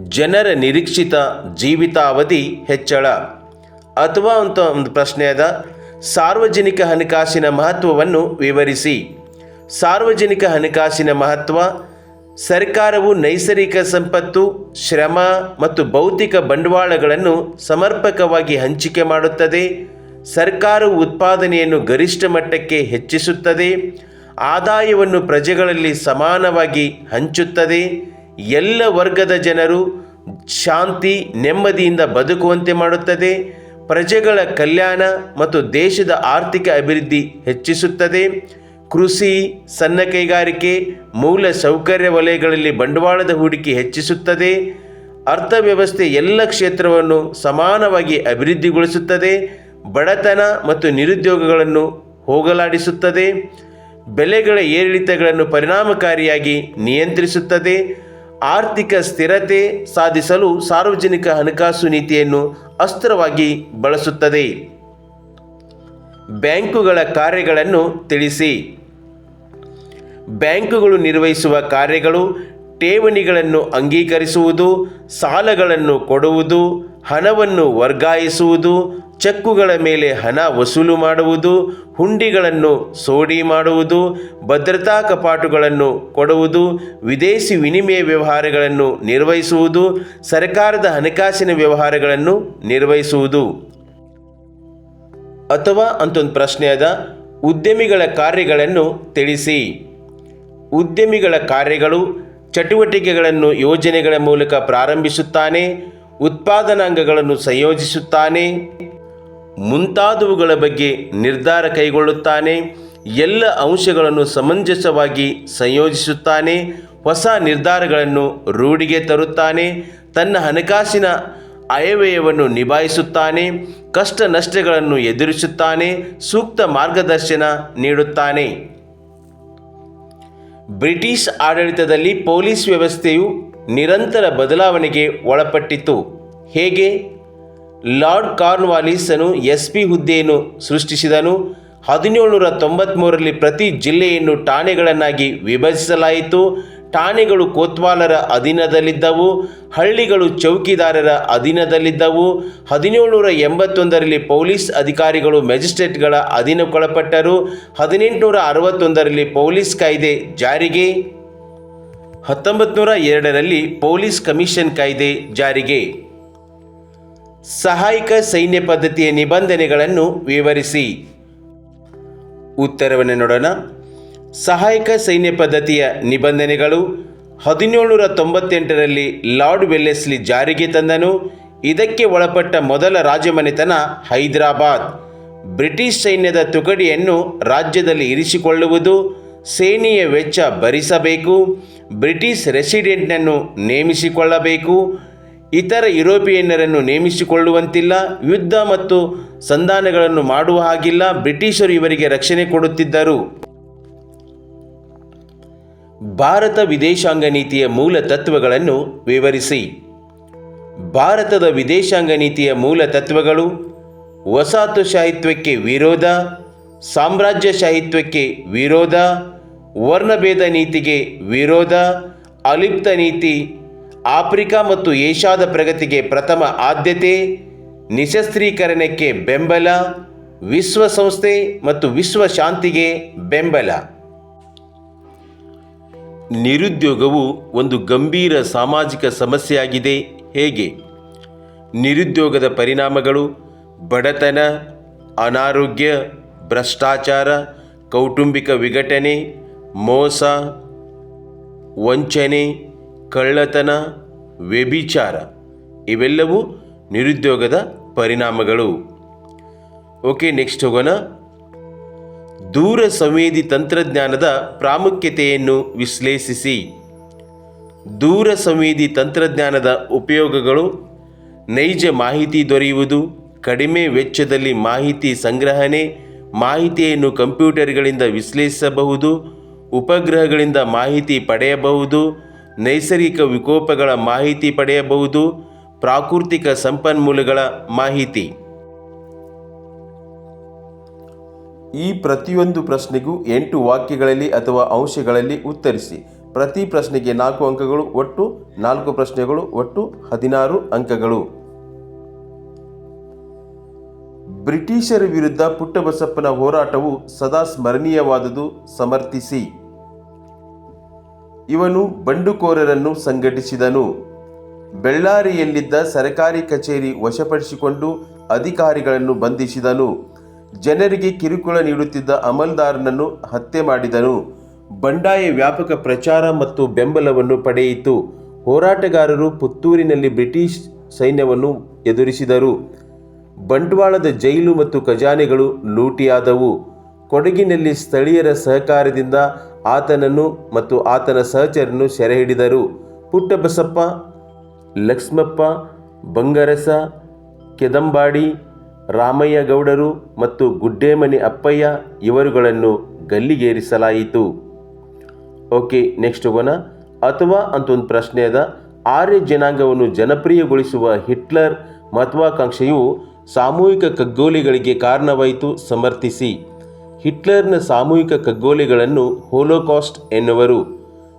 ಜನರ ನಿರೀಕ್ಷಿತ ಜೀವಿತಾವಧಿ ಹೆಚ್ಚಳ. ಅಥವಾ ಅಂತ ಒಂದು ಪ್ರಶ್ನೆ ಸಾರ್ವಜನಿಕ ಹಣಕಾಸಿನ ಮಹತ್ವವನ್ನು ವಿವರಿಸಿ. ಸಾರ್ವಜನಿಕ ಹಣಕಾಸಿನ ಮಹತ್ವ, ಸರ್ಕಾರವು ನೈಸರ್ಗಿಕ ಸಂಪತ್ತು, ಶ್ರಮ ಮತ್ತು ಭೌತಿಕ ಬಂಡವಾಳಗಳನ್ನು ಸಮರ್ಪಕವಾಗಿ ಹಂಚಿಕೆ ಮಾಡುತ್ತದೆ. ಸರ್ಕಾರವು ಉತ್ಪಾದನೆಯನ್ನು ಗರಿಷ್ಠ ಮಟ್ಟಕ್ಕೆ ಹೆಚ್ಚಿಸುತ್ತದೆ. ಆದಾಯವನ್ನು ಪ್ರಜೆಗಳಲ್ಲಿ ಸಮಾನವಾಗಿ ಹಂಚುತ್ತದೆ. ಎಲ್ಲ ವರ್ಗದ ಜನರು ಶಾಂತಿ, ನೆಮ್ಮದಿಯಿಂದ ಬದುಕುವಂತೆ ಮಾಡುತ್ತದೆ. ಪ್ರಜೆಗಳ ಕಲ್ಯಾಣ ಮತ್ತು ದೇಶದ ಆರ್ಥಿಕ ಅಭಿವೃದ್ಧಿ ಹೆಚ್ಚಿಸುತ್ತದೆ. ಕೃಷಿ, ಸಣ್ಣ ಕೈಗಾರಿಕೆ, ಮೂಲ ಸೌಕರ್ಯ ವಲಯಗಳಲ್ಲಿ ಬಂಡವಾಳದ ಹೂಡಿಕೆ ಹೆಚ್ಚಿಸುತ್ತದೆ. ಅರ್ಥವ್ಯವಸ್ಥೆ ಎಲ್ಲ ಕ್ಷೇತ್ರವನ್ನು ಸಮಾನವಾಗಿ ಅಭಿವೃದ್ಧಿಗೊಳಿಸುತ್ತದೆ. ಬಡತನ ಮತ್ತು ನಿರುದ್ಯೋಗಗಳನ್ನು ಹೋಗಲಾಡಿಸುತ್ತದೆ. ಬೆಲೆಗಳ ಏರಿಳಿತಗಳನ್ನು ಪರಿಣಾಮಕಾರಿಯಾಗಿ ನಿಯಂತ್ರಿಸುತ್ತದೆ. ಆರ್ಥಿಕ ಸ್ಥಿರತೆ ಸಾಧಿಸಲು ಸಾರ್ವಜನಿಕ ಹಣಕಾಸು ನೀತಿಯನ್ನು ಅಸ್ತ್ರವಾಗಿ ಬಳಸುತ್ತದೆ. ಬ್ಯಾಂಕುಗಳ ಕಾರ್ಯಗಳನ್ನು ತಿಳಿಸಿ. ಬ್ಯಾಂಕುಗಳು ನಿರ್ವಹಿಸುವ ಕಾರ್ಯಗಳು ಠೇವಣಿಗಳನ್ನು ಅಂಗೀಕರಿಸುವುದು, ಸಾಲಗಳನ್ನು ಕೊಡುವುದು, ಹಣವನ್ನು ವರ್ಗಾಯಿಸುವುದು, ಚೆಕ್ಕುಗಳ ಮೇಲೆ ಹಣ ವಸೂಲು ಮಾಡುವುದು, ಹುಂಡಿಗಳನ್ನು ಸೋಡಿ ಮಾಡುವುದು, ಭದ್ರತಾ ಕಪಾಟುಗಳನ್ನು ಕೊಡುವುದು, ವಿದೇಶಿ ವಿನಿಮಯ ವ್ಯವಹಾರಗಳನ್ನು ನಿರ್ವಹಿಸುವುದು, ಸರ್ಕಾರದ ಹಣಕಾಸಿನ ವ್ಯವಹಾರಗಳನ್ನು ನಿರ್ವಹಿಸುವುದು. ಅಥವಾ ಅಂತೊಂದು ಪ್ರಶ್ನೆ ಅದ ಉದ್ಯಮಿಗಳ ಕಾರ್ಯಗಳನ್ನು ತಿಳಿಸಿ. ಉದ್ಯಮಿಗಳ ಕಾರ್ಯಗಳು ಚಟುವಟಿಕೆಗಳನ್ನು ಯೋಜನೆಗಳ ಮೂಲಕ ಪ್ರಾರಂಭಿಸುತ್ತಾನೆ, ಉತ್ಪಾದನಾಂಗಗಳನ್ನು ಸಂಯೋಜಿಸುತ್ತಾನೆ, ಮುಂತಾದವುಗಳ ಬಗ್ಗೆ ನಿರ್ಧಾರ ಕೈಗೊಳ್ಳುತ್ತಾನೆ, ಎಲ್ಲ ಅಂಶಗಳನ್ನು ಸಮಂಜಸವಾಗಿ ಸಂಯೋಜಿಸುತ್ತಾನೆ, ಹೊಸ ನಿರ್ಧಾರಗಳನ್ನು ರೂಢಿಗೆ ತರುತ್ತಾನೆ, ತನ್ನ ಹಣಕಾಸಿನ ಅಯವ್ಯಯವನ್ನು ನಿಭಾಯಿಸುತ್ತಾನೆ ಕಷ್ಟ ನಷ್ಟಗಳನ್ನು ಎದುರಿಸುತ್ತಾನೆ, ಸೂಕ್ತ ಮಾರ್ಗದರ್ಶನ ನೀಡುತ್ತಾನೆ. ಬ್ರಿಟಿಷ್ ಆಡಳಿತದಲ್ಲಿ ಪೊಲೀಸ್ ವ್ಯವಸ್ಥೆಯು ನಿರಂತರ ಬದಲಾವಣೆಗೆ ಒಳಪಟ್ಟಿತ್ತು. ಹೇಗೆ? ಲಾರ್ಡ್ ಕಾರ್ನ್ವಾಲಿಸನು ಎಸ್ ಪಿ ಹುದ್ದೆಯನ್ನು ಸೃಷ್ಟಿಸಿದನು. ಹದಿನೇಳು ನೂರ ತೊಂಬತ್ತ್ಮೂರರಲ್ಲಿ ಪ್ರತಿ ಜಿಲ್ಲೆಯನ್ನು ಠಾಣೆಗಳನ್ನಾಗಿ ವಿಭಜಿಸಲಾಯಿತು. ಠಾಣೆಗಳು ಕೋತ್ವಾಲರ ಅಧೀನದಲ್ಲಿದ್ದವು, ಹಳ್ಳಿಗಳು ಚೌಕಿದಾರರ ಅಧೀನದಲ್ಲಿದ್ದವು. ಹದಿನೇಳುನೂರ ಎಂಬತ್ತೊಂದರಲ್ಲಿ ಪೊಲೀಸ್ ಅಧಿಕಾರಿಗಳು ಮ್ಯಾಜಿಸ್ಟ್ರೇಟ್ಗಳ ಅಧೀನಕ್ಕೊಳಪಟ್ಟರು. ಹದಿನೆಂಟುನೂರ ಅರವತ್ತೊಂದರಲ್ಲಿ ಪೊಲೀಸ್ ಕಾಯ್ದೆ ಜಾರಿಗೆ. ಹತ್ತೊಂಬತ್ತು ನೂರ ಎರಡರಲ್ಲಿ ಪೊಲೀಸ್ ಕಮಿಷನ್ ಕಾಯ್ದೆ ಜಾರಿಗೆ. ಸಹಾಯಕ ಸೈನ್ಯ ಪದ್ಧತಿಯ ನಿಬಂಧನೆಗಳನ್ನು ವಿವರಿಸಿ. ಉತ್ತರವನ್ನು ನೋಡೋಣ. ಸಹಾಯಕ ಸೈನ್ಯ ಪದ್ಧತಿಯ ನಿಬಂಧನೆಗಳು ಹದಿನೇಳುನೂರ ತೊಂಬತ್ತೆಂಟರಲ್ಲಿ ಲಾರ್ಡ್ ವೆಲ್ಲೆಸ್ಲಿ ಜಾರಿಗೆ ತಂದನು. ಇದಕ್ಕೆ ಒಳಪಟ್ಟ ಮೊದಲ ರಾಜಮನೆತನ ಹೈದರಾಬಾದ್. ಬ್ರಿಟಿಷ್ ಸೈನ್ಯದ ತುಕಡಿಯನ್ನು ರಾಜ್ಯದಲ್ಲಿ ಇರಿಸಿಕೊಳ್ಳುವುದು, ಸೇನೆಯ ವೆಚ್ಚ ಭರಿಸಬೇಕು, ಬ್ರಿಟಿಷ್ ರೆಸಿಡೆಂಟ್ನನ್ನು ನೇಮಿಸಿಕೊಳ್ಳಬೇಕು, ಇತರ ಯುರೋಪಿಯನ್ನರನ್ನು ನೇಮಿಸಿಕೊಳ್ಳುವಂತಿಲ್ಲ, ಯುದ್ಧ ಮತ್ತು ಸಂಧಾನಗಳನ್ನು ಮಾಡುವ ಹಾಗಿಲ್ಲ, ಬ್ರಿಟಿಷರು ಇವರಿಗೆ ರಕ್ಷಣೆ ಕೊಡುತ್ತಿದ್ದರು. ಭಾರತ ವಿದೇಶಾಂಗ ನೀತಿಯ ಮೂಲ ತತ್ವಗಳನ್ನು ವಿವರಿಸಿ. ಭಾರತದ ವಿದೇಶಾಂಗ ನೀತಿಯ ಮೂಲ ತತ್ವಗಳು ವಸಾಹತುಶಾಹಿತ್ವಕ್ಕೆ ವಿರೋಧ ಸಾಮ್ರಾಜ್ಯಶಾಹಿತ್ವಕ್ಕೆ ವಿರೋಧ, ವರ್ಣಭೇದ ನೀತಿಗೆ ವಿರೋಧ, ಅಲಿಪ್ತ ನೀತಿ, ಆಫ್ರಿಕಾ ಮತ್ತು ಏಷ್ಯಾದ ಪ್ರಗತಿಗೆ ಪ್ರಥಮ ಆದ್ಯತೆ, ನಿಶಸ್ತ್ರೀಕರಣಕ್ಕೆ ಬೆಂಬಲ, ವಿಶ್ವಸಂಸ್ಥೆ ಮತ್ತು ವಿಶ್ವ ಶಾಂತಿಗೆ ಬೆಂಬಲ. ನಿರುದ್ಯೋಗವು ಒಂದು ಗಂಭೀರ ಸಾಮಾಜಿಕ ಸಮಸ್ಯೆಯಾಗಿದೆ. ಹೇಗೆ? ನಿರುದ್ಯೋಗದ ಪರಿಣಾಮಗಳು ಬಡತನ, ಅನಾರೋಗ್ಯ, ಭ್ರಷ್ಟಾಚಾರ, ಕೌಟುಂಬಿಕ ವಿಘಟನೆ, ಮೋಸ, ವಂಚನೆ, ಕಳ್ಳತನ, ವ್ಯಭಿಚಾರ. ಇವೆಲ್ಲವೂ ನಿರುದ್ಯೋಗದ ಪರಿಣಾಮಗಳು. ಓಕೆ, ನೆಕ್ಸ್ಟ್ ಹೋಗೋಣ. ದೂರ ಸಂವೇದಿ ತಂತ್ರಜ್ಞಾನದ ಪ್ರಾಮುಖ್ಯತೆಯನ್ನು ವಿಶ್ಲೇಷಿಸಿ. ದೂರ ಸಂವೇದಿ ತಂತ್ರಜ್ಞಾನದ ಉಪಯೋಗಗಳು ನೈಜ ಮಾಹಿತಿ ದೊರೆಯುವುದು, ಕಡಿಮೆ ವೆಚ್ಚದಲ್ಲಿ ಮಾಹಿತಿ ಸಂಗ್ರಹಣೆ, ಮಾಹಿತಿಯನ್ನು ಕಂಪ್ಯೂಟರ್ಗಳಿಂದ ವಿಶ್ಲೇಷಿಸಬಹುದು, ಉಪಗ್ರಹಗಳಿಂದ ಮಾಹಿತಿ ಪಡೆಯಬಹುದು, ನೈಸರ್ಗಿಕ ವಿಕೋಪಗಳ ಮಾಹಿತಿ ಪಡೆಯಬಹುದು, ಪ್ರಾಕೃತಿಕ ಸಂಪನ್ಮೂಲಗಳ ಮಾಹಿತಿ. ಈ ಪ್ರತಿಯೊಂದು ಪ್ರಶ್ನೆಗೂ ಎಂಟು ವಾಕ್ಯಗಳಲ್ಲಿ ಅಥವಾ ಅಂಶಗಳಲ್ಲಿ ಉತ್ತರಿಸಿ. ಪ್ರತಿ ಪ್ರಶ್ನೆಗೆ ನಾಲ್ಕು ಅಂಕಗಳು, ಒಟ್ಟು ನಾಲ್ಕು ಪ್ರಶ್ನೆಗಳು, ಒಟ್ಟು ಹದಿನಾರು ಅಂಕಗಳು. ಬ್ರಿಟಿಷರ ವಿರುದ್ಧ ಪುಟ್ಟಬಸಪ್ಪನ ಹೋರಾಟವು ಸದಾ ಸ್ಮರಣೀಯವಾದುದು, ಸಮರ್ಥಿಸಿ. ಇವನು ಬಂಡುಕೋರರನ್ನು ಸಂಘಟಿಸಿದನು. ಬೆಳ್ಳಾರಿಯಲ್ಲಿದ್ದ ಸರಕಾರಿ ಕಚೇರಿ ವಶಪಡಿಸಿಕೊಂಡು ಅಧಿಕಾರಿಗಳನ್ನು ಬಂಧಿಸಿದನು. ಜನರಿಗೆ ಕಿರುಕುಳ ನೀಡುತ್ತಿದ್ದ ಅಮಲ್ದಾರನನ್ನು ಹತ್ಯೆ ಮಾಡಿದನು. ಬಂಡಾಯ ವ್ಯಾಪಕ ಪ್ರಚಾರ ಮತ್ತು ಬೆಂಬಲವನ್ನು ಪಡೆಯಿತು. ಹೋರಾಟಗಾರರು ಪುತ್ತೂರಿನಲ್ಲಿ ಬ್ರಿಟಿಷ್ ಸೈನ್ಯವನ್ನು ಎದುರಿಸಿದರು. ಬಂಟ್ವಾಳದ ಜೈಲು ಮತ್ತು ಖಜಾನೆಗಳು ಲೂಟಿಯಾದವು. ಕೊಡಗಿನಲ್ಲಿ ಸ್ಥಳೀಯರ ಸಹಕಾರದಿಂದ ಆತನನ್ನು ಮತ್ತು ಆತನ ಸಹಚರನ್ನು ಸೆರೆ ಹಿಡಿದರು ಪುಟ್ಟಬಸಪ್ಪ, ಲಕ್ಷ್ಮಪ್ಪ, ಬಂಗರಸ, ಕೆದಂಬಾಡಿ ರಾಮಯ್ಯ ಗೌಡರು ಮತ್ತು ಗುಡ್ಡೇಮನಿ ಅಪ್ಪಯ್ಯ ಇವರುಗಳನ್ನು ಗಲ್ಲಿಗೇರಿಸಲಾಯಿತು. ಓಕೆ, ನೆಕ್ಸ್ಟ್ ಹೋಗೋಣ. ಅಥವಾ ಅಂತ ಒಂದು ಪ್ರಶ್ನೆ ಅದ. ಆರ್ಯ ಜನಾಂಗವನ್ನು ಜನಪ್ರಿಯಗೊಳಿಸುವ ಹಿಟ್ಲರ್ ಮಹತ್ವಾಕಾಂಕ್ಷೆಯು ಸಾಮೂಹಿಕ ಕಗ್ಗೋಲಿಗಳಿಗೆ ಕಾರಣವಾಯಿತು, ಸಮರ್ಥಿಸಿ. ಹಿಟ್ಲರ್ನ ಸಾಮೂಹಿಕ ಕಗ್ಗೋಲಿಗಳನ್ನು ಹೋಲೋಕಾಸ್ಟ್ ಎನ್ನುವರು.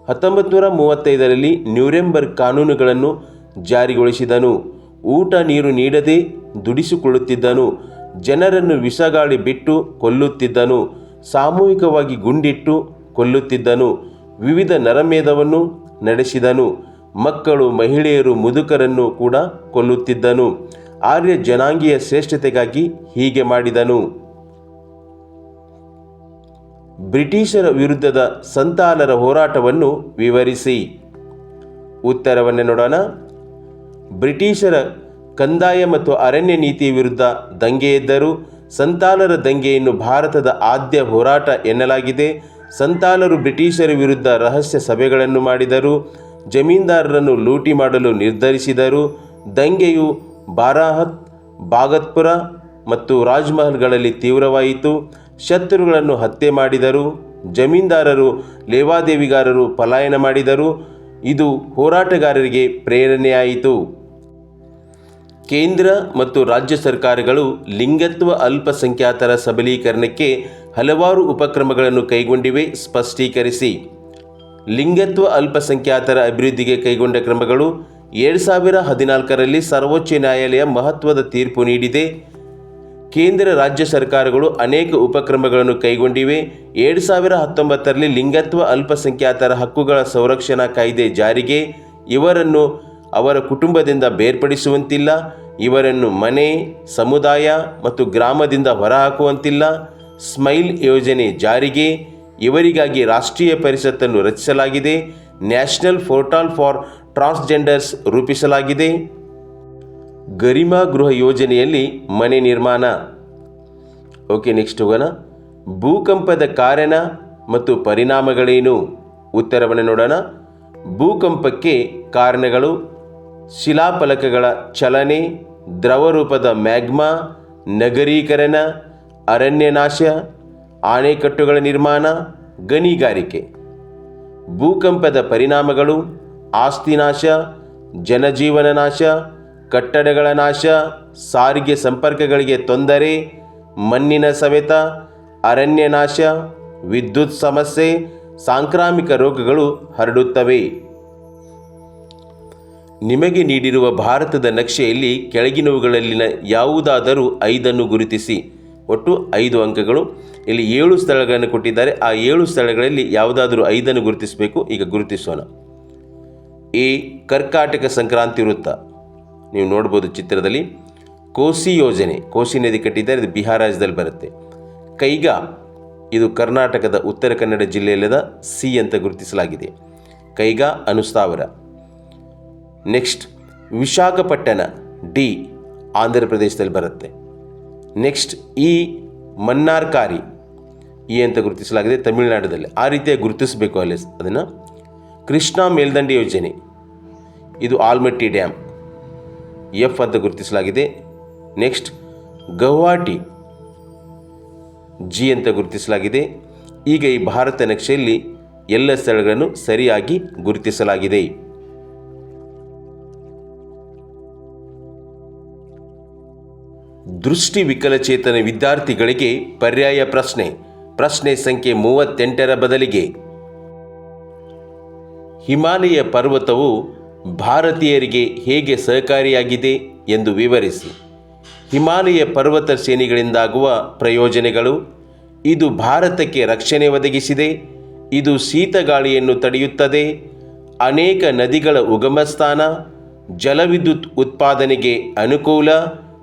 ಹತ್ತೊಂಬತ್ತು ನೂರ ಮೂವತ್ತೈದರಲ್ಲಿ ನ್ಯೂರೆಂಬರ್ಗ್ ಕಾನೂನುಗಳನ್ನು ಜಾರಿಗೊಳಿಸಿದನು. ಊಟ ನೀರು ನೀಡದೆ ದುಡಿಸಿಕೊಳ್ಳುತ್ತಿದ್ದನು. ಜನರನ್ನು ವಿಷಗಾಳಿ ಬಿಟ್ಟು ಕೊಲ್ಲುತ್ತಿದ್ದನು. ಸಾಮೂಹಿಕವಾಗಿ ಗುಂಡಿಟ್ಟು ಕೊಲ್ಲುತ್ತಿದ್ದನು. ವಿವಿಧ ನರಮೇಧವನ್ನು ನಡೆಸಿದನು. ಮಕ್ಕಳು, ಮಹಿಳೆಯರು, ಮುದುಕರನ್ನು ಕೂಡ ಕೊಲ್ಲುತ್ತಿದ್ದನು. ಆರ್ಯ ಜನಾಂಗೀಯ ಶ್ರೇಷ್ಠತೆಗಾಗಿ ಹೀಗೆ ಮಾಡಿದನು. ಬ್ರಿಟಿಷರ ವಿರುದ್ಧದ ಸಂತಾಲರ ಹೋರಾಟವನ್ನು ವಿವರಿಸಿ. ಉತ್ತರವನ್ನು ನೋಡೋಣ. ಬ್ರಿಟಿಷರ ಕಂದಾಯ ಮತ್ತು ಅರಣ್ಯ ನೀತಿಯ ವಿರುದ್ಧ ದಂಗೆ ಎದ್ದರು. ಸಂತಾಲರ ದಂಗೆಯನ್ನು ಭಾರತದ ಆದ್ಯ ಹೋರಾಟ ಎನ್ನಲಾಗಿದೆ. ಸಂತಾಲರು ಬ್ರಿಟಿಷರ ವಿರುದ್ಧ ರಹಸ್ಯ ಸಭೆಗಳನ್ನು ಮಾಡಿದರು. ಜಮೀನ್ದಾರರನ್ನು ಲೂಟಿ ಮಾಡಲು ನಿರ್ಧರಿಸಿದರು. ದಂಗೆಯು ಬಾರಾಹತ್, ಬಾಗತ್ಪುರ ಮತ್ತು ರಾಜ್ಮಹಲ್ಗಳಲ್ಲಿ ತೀವ್ರವಾಯಿತು. ಶತ್ರುಗಳನ್ನು ಹತ್ಯೆ ಮಾಡಿದರು. ಜಮೀನ್ದಾರರು ಲೇವಾದೇವಿಗಾರರು ಪಲಾಯನ ಮಾಡಿದರು. ಇದು ಹೋರಾಟಗಾರರಿಗೆ ಪ್ರೇರಣೆಯಾಯಿತು. ಕೇಂದ್ರ ಮತ್ತು ರಾಜ್ಯ ಸರ್ಕಾರಗಳು ಲಿಂಗತ್ವ ಅಲ್ಪಸಂಖ್ಯಾತರ ಸಬಲೀಕರಣಕ್ಕೆ ಹಲವಾರು ಉಪಕ್ರಮಗಳನ್ನು ಕೈಗೊಂಡಿವೆ, ಸ್ಪಷ್ಟೀಕರಿಸಿ. ಲಿಂಗತ್ವ ಅಲ್ಪಸಂಖ್ಯಾತರ ಅಭಿವೃದ್ಧಿಗೆ ಕೈಗೊಂಡ ಕ್ರಮಗಳು ಎರಡು ಸಾವಿರ ಹದಿನಾಲ್ಕರಲ್ಲಿ ಸರ್ವೋಚ್ಚ ನ್ಯಾಯಾಲಯ ಮಹತ್ವದ ತೀರ್ಪು ನೀಡಿದೆ. ಕೇಂದ್ರ ರಾಜ್ಯ ಸರ್ಕಾರಗಳು ಅನೇಕ ಉಪಕ್ರಮಗಳನ್ನು ಕೈಗೊಂಡಿವೆ. ಎರಡು ಸಾವಿರ ಹತ್ತೊಂಬತ್ತರಲ್ಲಿ ಲಿಂಗತ್ವ ಅಲ್ಪಸಂಖ್ಯಾತರ ಹಕ್ಕುಗಳ ಸಂರಕ್ಷಣಾ ಕಾಯ್ದೆ ಜಾರಿಗೆ ಇವರನ್ನು ಅವರ ಕುಟುಂಬದಿಂದ ಬೇರ್ಪಡಿಸುವಂತಿಲ್ಲ, ಇವರನ್ನು ಮನೆ, ಸಮುದಾಯ ಮತ್ತು ಗ್ರಾಮದಿಂದ ಹೊರಹಾಕುವಂತಿಲ್ಲ. ಸ್ಮೈಲ್ ಯೋಜನೆ ಜಾರಿಗೆ, ಇವರಿಗಾಗಿ ರಾಷ್ಟ್ರೀಯ ಪರಿಷತ್ತನ್ನು ರಚಿಸಲಾಗಿದೆ. ನ್ಯಾಷನಲ್ ಪೋರ್ಟಲ್ ಫಾರ್ ಟ್ರಾನ್ಸ್ಜೆಂಡರ್ಸ್ ರೂಪಿಸಲಾಗಿದೆ. ಗರಿಮಾ ಗೃಹ ಯೋಜನೆಯಲ್ಲಿ ಮನೆ ನಿರ್ಮಾಣ. ಓಕೆ, ನೆಕ್ಸ್ಟ್ ಹೋಗೋಣ. ಭೂಕಂಪದ ಕಾರಣ ಮತ್ತು ಪರಿಣಾಮಗಳೇನು? ಉತ್ತರವನ್ನು ನೋಡೋಣ. ಭೂಕಂಪಕ್ಕೆ ಕಾರಣಗಳು ಶಿಲಾಫಲಕಗಳ ಚಲನೆ, ದ್ರವರೂಪದ ಮ್ಯಾಗ್ಮಾ, ನಗರೀಕರಣ, ಅರಣ್ಯನಾಶ, ಆಣೆಕಟ್ಟುಗಳ ನಿರ್ಮಾಣ, ಗಣಿಗಾರಿಕೆ. ಭೂಕಂಪದ ಪರಿಣಾಮಗಳು ಆಸ್ತಿ ನಾಶ ಜನಜೀವನ ನಾಶ ಕಟ್ಟಡಗಳ ನಾಶ, ಸಾರಿಗೆ ಸಂಪರ್ಕಗಳಿಗೆ ತೊಂದರೆ, ಮಣ್ಣಿನ ಸವೆತ ಅರಣ್ಯ ನಾಶ ವಿದ್ಯುತ್ ಸಮಸ್ಯೆ, ಸಾಂಕ್ರಾಮಿಕ ರೋಗಗಳು ಹರಡುತ್ತವೆ. ನಿಮಗೆ ನೀಡಿರುವ ಭಾರತದ ನಕ್ಷೆಯಲ್ಲಿ ಕೆಳಗಿನವುಗಳಲ್ಲಿನ ಯಾವುದಾದರೂ ಐದನ್ನು ಗುರುತಿಸಿ. ಒಟ್ಟು ಐದು ಅಂಕಗಳು. ಇಲ್ಲಿ ಏಳು ಸ್ಥಳಗಳನ್ನು ಕೊಟ್ಟಿದ್ದಾರೆ. ಆ ಏಳು ಸ್ಥಳಗಳಲ್ಲಿ ಯಾವುದಾದರೂ ಐದನ್ನು ಗುರುತಿಸಬೇಕು. ಈಗ ಗುರುತಿಸೋಣ. ಎ, ಕರ್ಕಾಟಕ ಸಂಕ್ರಾಂತಿ ವೃತ್ತ. ನೀವು ನೋಡ್ಬೋದು ಚಿತ್ರದಲ್ಲಿ. ಕೋಸಿ ಯೋಜನೆ. ಕೋಸಿ ನದಿ ಕಟ್ಟಿದ್ದಾರೆ. ಇದು ಬಿಹಾರ ರಾಜ್ಯದಲ್ಲಿ ಬರುತ್ತೆ. ಕೈಗಾ. ಇದು ಕರ್ನಾಟಕದ ಉತ್ತರ ಕನ್ನಡ ಜಿಲ್ಲೆಯಲ್ಲದ ಸಿ ಅಂತ ಗುರುತಿಸಲಾಗಿದೆ. ಕೈಗಾ ಅನುಸ್ಥಾವರ. ನೆಕ್ಸ್ಟ್ ವಿಶಾಖಪಟ್ಟಣ ಡಿ ಆಂಧ್ರ ಪ್ರದೇಶದಲ್ಲಿ ಬರುತ್ತೆ. ನೆಕ್ಸ್ಟ್ ಈ ಮನ್ನಾರ್ಕಾರಿ ಈ ಅಂತ ಗುರುತಿಸಲಾಗಿದೆ ತಮಿಳುನಾಡಲ್ಲಿ ಆ ರೀತಿಯಾಗಿ ಗುರುತಿಸಬೇಕು ಅಲ್ಲಿ ಅದನ್ನು. ಕೃಷ್ಣಾ ಮೇಲ್ದಂಡೆ ಯೋಜನೆ. ಇದು ಆಲ್ಮಟ್ಟಿ ಡ್ಯಾಮ್. ಎಫ್ ಅಂತ ಗುರುತಿಸಲಾಗಿದೆ. ನೆಕ್ಸ್ಟ್ ಗೌಹಾಟಿ ಜಿ ಅಂತ ಗುರುತಿಸಲಾಗಿದೆ. ಈಗ ಈ ಭಾರತ ನಕ್ಷೆಯಲ್ಲಿ ಎಲ್ಲ ಸ್ಥಳಗಳನ್ನು ಸರಿಯಾಗಿ ಗುರುತಿಸಲಾಗಿದೆ. ದೃಷ್ಟಿ ವಿಕಲಚೇತನ ವಿದ್ಯಾರ್ಥಿಗಳಿಗೆ ಪರ್ಯಾಯ ಪ್ರಶ್ನೆ. ಪ್ರಶ್ನೆ ಸಂಖ್ಯೆ ಮೂವತ್ತೆಂಟರ ಬದಲಿಗೆ. ಹಿಮಾಲಯ ಪರ್ವತವು ಭಾರತೀಯರಿಗೆ ಹೇಗೆ ಸಹಕಾರಿಯಾಗಿದೆ ಎಂದು ವಿವರಿಸಿ. ಹಿಮಾಲಯ ಪರ್ವತ ಶ್ರೇಣಿಗಳಿಂದಾಗುವ ಪ್ರಯೋಜನಗಳು. ಇದು ಭಾರತಕ್ಕೆ ರಕ್ಷಣೆ ಒದಗಿಸಿದೆ. ಇದು ಶೀತಗಾಳಿಯನ್ನು ತಡೆಯುತ್ತದೆ. ಅನೇಕ ನದಿಗಳ ಉಗಮಸ್ಥಾನ, ಜಲವಿದ್ಯುತ್ ಉತ್ಪಾದನೆಗೆ ಅನುಕೂಲ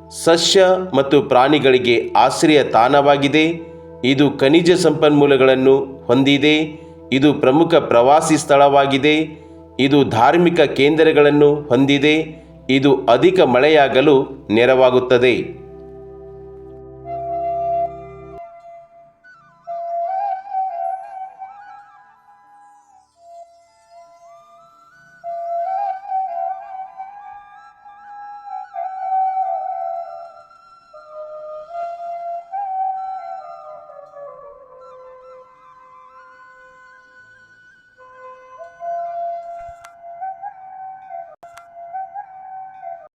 ಸಸ್ಯ ಮತ್ತು ಪ್ರಾಣಿಗಳಿಗೆ ಆಶ್ರಯ ತಾಣವಾಗಿದೆ. ಇದು ಖನಿಜ ಸಂಪನ್ಮೂಲಗಳನ್ನು ಹೊಂದಿದೆ. ಇದು ಪ್ರಮುಖ ಪ್ರವಾಸಿ ಸ್ಥಳವಾಗಿದೆ. ಇದು ಧಾರ್ಮಿಕ ಕೇಂದ್ರಗಳನ್ನು ಹೊಂದಿದೆ. ಇದು ಅಧಿಕ ಮಳೆಯಾಗಲು ನೆರವಾಗುತ್ತದೆ.